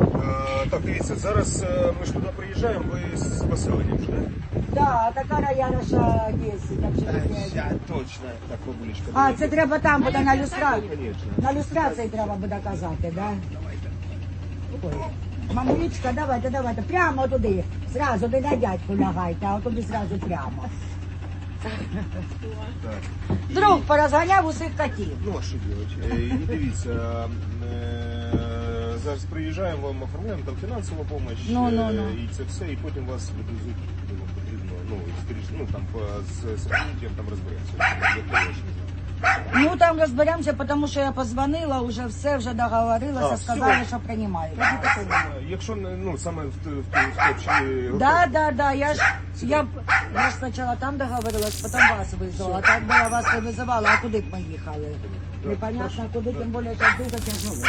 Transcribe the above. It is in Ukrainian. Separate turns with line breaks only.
Е, Так, дивіться, зараз е, ми ж туди приїжджаємо, ви з поселення вже, так?
Да, така Раяноша 10, так що таке.
Точно. Так, бабулечка.
А, це треба там буде на люстрації.
Конечно.
На люстрації треба буде казати, да? Ой. Мамулічка, давайте, давайте, прямо туди. Зразу не на дядьку лягайте, а туди зразу прямо.
Так.
Друг порозганяв усіх котів.
Ну, а що? Е, І дивіться, е, зараз приїжджаємо, вам оформляємо там фінансову допомогу,
Ну, ну, ну.
і це все, і потім вас відвезуть, куди вам потрібно, ну, і ну, там по, з, з там розберемося.
Ну там розберемося, тому що я позвонила, вже все, вже договорилася,
А,
сказали,
все.
що приймають.
Якщо, не- ну, саме в, в, в, в Топчі
Да, да, да, я ж, я, б- я ж спочатку там договорилась, потім вас визвала. Так би я вас не визивала, а куди б ми їхали? Непонятно, куди, тим більше, що дуже тяжело.